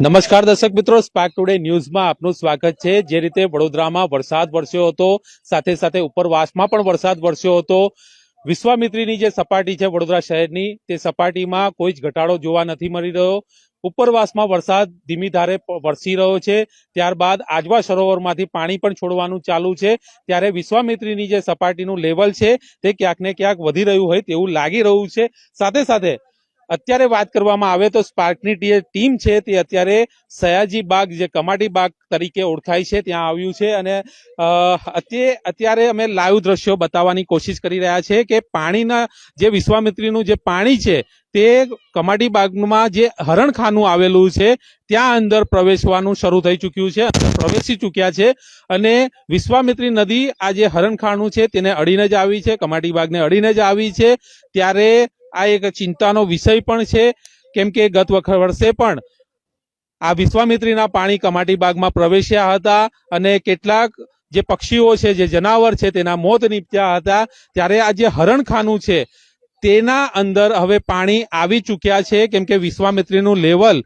નમસ્કાર દર્શક મિત્રો સ્પાર્ક ટુડે ન્યૂઝમાં આપનું સ્વાગત છે. જે રીતે વડોદરામાં વરસાદ વરસ્યો હતો, સાથે સાથે ઉપરવાસમાં પણ વરસાદ વરસ્યો હતો. વિશ્વામિત્રીની જે સપાટી છે વડોદરા શહેરની, તે સપાટીમાં કોઈ જ ઘટાડો જોવા નથી મળી રહ્યો. ઉપરવાસમાં વરસાદ ધીમી ધારે વરસી રહ્યો છે. ત્યારબાદ આજવા સરોવરમાંથી પાણી પણ છોડવાનું ચાલુ છે. ત્યારે વિશ્વામિત્રીની જે સપાટીનું લેવલ છે, તે ક્યાંક ને ક્યાંક વધી રહ્યું હોય તેવું લાગી રહ્યું છે. સાથે સાથે અત્યારે વાત કરવામાં આવે તો સ્પાર્કની જે ટીમ છે તે અત્યારે સયાજી બાગ, જે કમાટી બાગ તરીકે ઓળખાય છે, ત્યાં આવ્યું છે અને અત્યારે અમે લાઈવ દ્રશ્યો બતાવવાની કોશિશ કરી રહ્યા છે કે પાણીના જે વિશ્વામિત્રીનું જે પાણી છે તે કમાટી બાગમાં જે હરણખાનું આવેલું છે, ત્યાં અંદર પ્રવેશવાનું શરૂ થઈ ચૂક્યું છે પ્રવેશી ચૂક્યા છે અને વિશ્વામિત્રી નદી આ જે હરણખાનું છે તેને અડીને જ આવી છે, કમાટી બાગને અડીને જ આવી છે, ત્યારે આ એક ચિંતાનો વિષય પણ છે, કેમ કે ગત વખત વર્ષે પણ આ વિશ્વામિત્રીના પાણી કમાટી બાગમાં પ્રવેશ્યા હતા અને કેટલાક જે પક્ષીઓ છે, જે જનાવર છે, તેના મોત નીપજ્યા હતા. ત્યારે આ જે હરણખાનું છે, તેના અંદર હવે પાણી આવી ચૂક્યા છે, કેમ કે વિશ્વામિત્રીનું લેવલ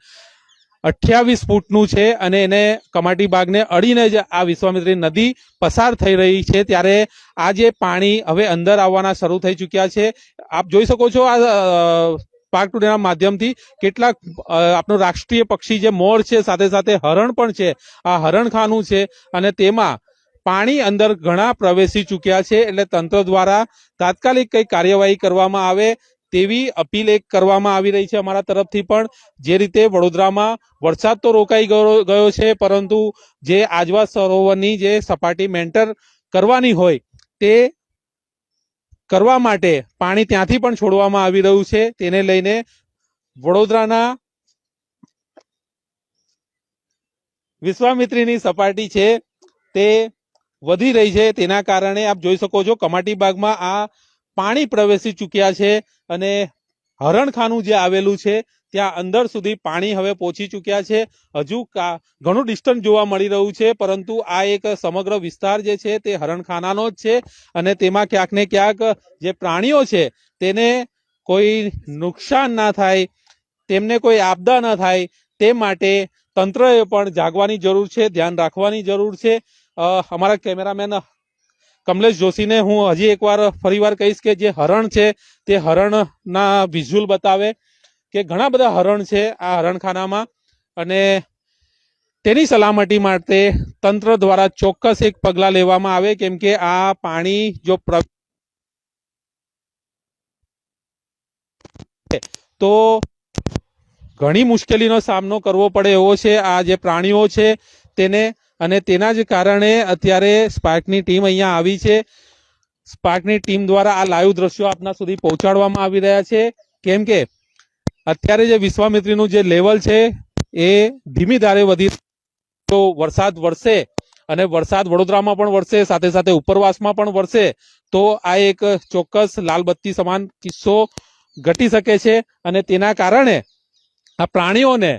અઠ્યાવીસ ફૂટનું છે અને એને કમાટી બાગને અડીને જ આ વિશ્વામિત્રી નદી પસાર થઈ રહી છે. ત્યારે આ જે પાણી હવે અંદર આવવાના શરૂ થઈ ચૂક્યા છે. આપ જોઈ શકો છો આ પાક ટુડેના માધ્યમથી કેટલાક આપણું રાષ્ટ્રીય પક્ષી જે મોર છે, સાથે સાથે હરણ પણ છે. આ હરણખાનું છે અને તેમાં પાણી અંદર ઘણા પ્રવેશી ચૂક્યા છે. એટલે તંત્ર દ્વારા તાત્કાલિક કંઈ કાર્યવાહી કરવામાં આવે. તેવી અપીલ એક કરવામાં આવી રહી છે અમારા તરફથી પણ. જે રીતે વડોદરામાં વરસાદ તો રોકાઈ ગયો ગયો છે, પરંતુ જે આજવા સરોવરની જે સપાટી મેન્ટર કરવાની હોય તે કરવા માટે પાણી ત્યાંથી પણ છોડવામાં આવી રહ્યું છે. તેને લઈને વડોદરાના વિશ્વામિત્રીની સપાટી છે તે વધી રહી છે. તેના કારણે આપ જોઈ શકો છો કમાટી બાગમાં આ પાણી પ્રવેશી ચૂક્યા છે અને હરણખાનું જે આવેલું છે, ત્યાં અંદર સુધી પાણી હવે પહોંચી ચૂક્યા છે. હજુ ઘણું ડિસ્ટન્સ જોવા મળી રહ્યું છે, પરંતુ આ એક સમગ્ર વિસ્તાર જે છે તે હરણખાનાનો જ છે અને તેમાં ક્યાંક ને ક્યાંક જે પ્રાણીઓ છે તેને કોઈ નુકસાન ના થાય, તેમને કોઈ આપદા ન થાય, તે માટે તંત્રએ પણ જાગવાની જરૂર છે, ધ્યાન રાખવાની જરૂર છે. અમારા કેમેરામેન કમલેશ જોશીને હું હજી એકવાર ફરીવાર કહીશ કે જે હરણ છે, તે હરણના વિઝ્યુઅલ બતાવે કે ઘણા બધા હરણ છે આ હરણખાનામાં. અને તેની સલામતી માટે તંત્ર દ્વારા ચોક્કસ એક પગલાં લેવામાં આવે, કેમ કે આ પાણી જો તો ઘણી મુશ્કેલીનો સામનો કરવો પડે એવો છે. આ જે પ્રાણીઓ છે, તેને અને તેના જ કારણે અત્યારે સ્પાર્કની ટીમ અહીંયા આવી છે. સ્પાર્કની ટીમ દ્વારા આ લાઈવ દ્રશ્યો આપના સુધી પહોંચાડવામાં આવી રહ્યા છે. કેમ કે અત્યારે જે વિશ્વામિત્રીનું જે લેવલ છે એ ધીમી ધારે વધી તો વરસાદ વરસે અને વરસાદ વડોદરામાં પણ વરસે, સાથે સાથે ઉપરવાસમાં પણ વરસે, તો આ એક ચોક્કસ લાલબત્તી સમાન કિસ્સો ઘટી શકે છે અને તેના કારણે આ પ્રાણીઓને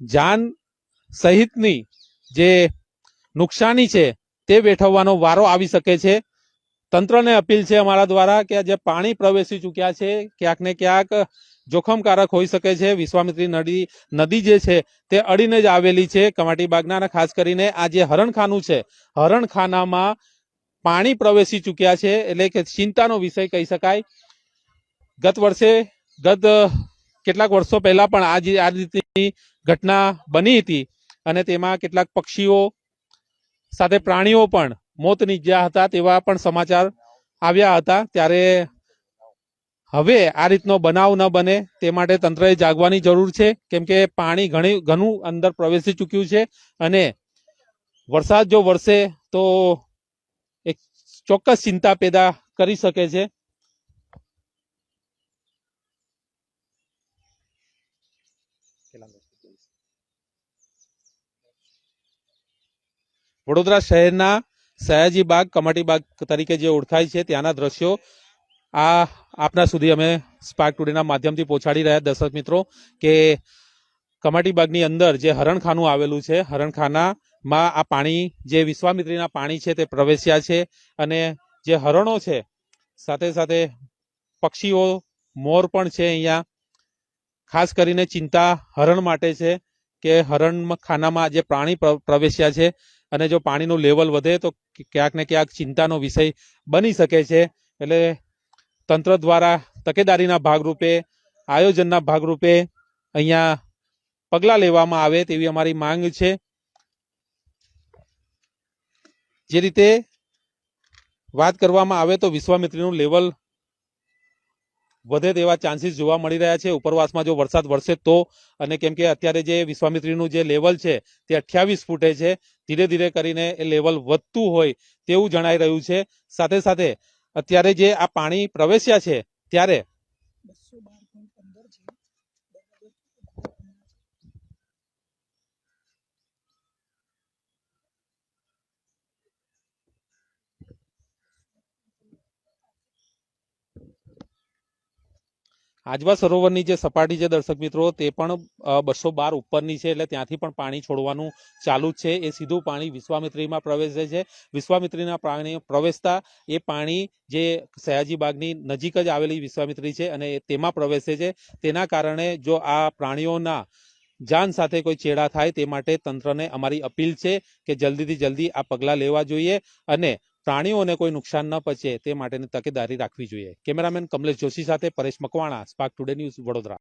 જાન સહિતની જે નુકસાની છે તે વેઠવવાનો વારો આવી શકે છે. તંત્રને અપીલ છે અમારા દ્વારા કે જે પાણી પ્રવેશી ચૂક્યા છે, ક્યાંક ને ક્યાંક જોખમકારક હોઈ શકે છે. વિશ્વામિત્રી નદી નદી જે છે તે અડીને જ આવેલી છે. કમાટી બાગના ખાસ કરીને આ જે હરણખાનું છે, હરણખાનામાં પાણી પ્રવેશી ચૂક્યા છે એટલે કે ચિંતાનો વિષય કહી શકાય. ગત વર્ષે, ગત કેટલાક વર્ષો પહેલા પણ આ જે- આ રીતની ઘટના બની હતી. અને તેમાં કેટલાક પક્ષીઓ સાથે પ્રાણીઓ પણ મોત નીજ્યા હતા તેવા પણ સમાચાર આવ્યા હતા. ત્યારે હવે આ રીતનો બનાવ ન બને તે માટે તંત્રએ જાગવાની જરૂર છે. કેમ કે પાણી ઘણી ઘણું અંદર પ્રવેશી ચૂક્યું છે અને વરસાદ જો વરસે તો એક ચોક્કસ ચિંતા પેદા કરી શકે છે. વડોદરા શહેરના સયાજી બાગ કમાટી બાગ તરીકે જે ઓળખાય છે, ત્યાંના દ્રશ્યો આ આપના સુધી અમે સ્પાર્ક ટુડેના માધ્યમથી પહોંચાડી રહ્યા દર્શક મિત્રો કે કમાટી બાગની અંદર જે હરણખાનું આવેલું છે, હરણખાનામાં આ પાણી, જે વિશ્વામિત્રીના પાણી છે તે પ્રવેશ્યા છે અને જે હરણો છે, સાથે સાથે પક્ષીઓ, મોર પણ છે અહીંયા. ખાસ કરીને ચિંતા હરણ માટે છે કે હરણ ખાનામાં જે પ્રાણી પ્ર- પ્રવેશ્યા છે અને જો પાણીનું લેવલ વધે તો ક્યાંક ને ક્યાંક ચિંતાનો વિષય બની શકે છે. એટલે તંત્ર દ્વારા તકેદારીના ભાગરૂપે, આયોજનના ભાગરૂપે અહીંયા પગલાં લેવામાં આવે તેવી અમારી માંગ છે. જે રીતે વાત કરવામાં આવે તો વિશ્વામિત્રીનું લેવલ વધે તેવા ચાન્સીસ જોવા મળી રહ્યા છે. ઉપરવાસમાં જો વરસાદ વરસે તો, અને કેમ કે અત્યારે જે વિશ્વામિત્રીનું જે લેવલ છે તે અઠ્યાવીસ ફૂટે છે ધીરે ધીરે કરીને એ લેવલ વધતું હોય તેવું જણાઈ રહ્યું છે. સાથે સાથે અત્યારે જે આ પાણી પ્રવેશ્યા છે, ત્યારે બસો બાર પોઈન્ટ પંદર છે આજવા સરોવરની જે સપાટી છે, દર્શક મિત્રો, તે પણ બસો બાર ઉપરની છે, એટલે ત્યાંથી પણ પાણી છોડવાનું ચાલુ જ છે. એ સીધું પાણી વિશ્વામિત્રીમાં પ્રવેશે છે. વિશ્વામિત્રીના પાણી પ્રવેશતા એ પાણી જે સયાજી બાગની નજીક જ આવેલી વિશ્વામિત્રી છે અને તેમાં પ્રવેશે છે. તેના કારણે જો આ પ્રાણીઓના જાન સાથે કોઈ ચેડા થાય, તે માટે તંત્રને અમારી અપીલ છે કે જલ્દીથી જલ્દી આ પગલાં લેવા જોઈએ અને પ્રાણીઓને કોઈ નુકસાન ન પહોંચે તે માટેની તકેદારી રાખવી જોઈએ. કેમેરામેન કમલેશ જોશી સાથે Paresh Makwana spark today news Vadodara.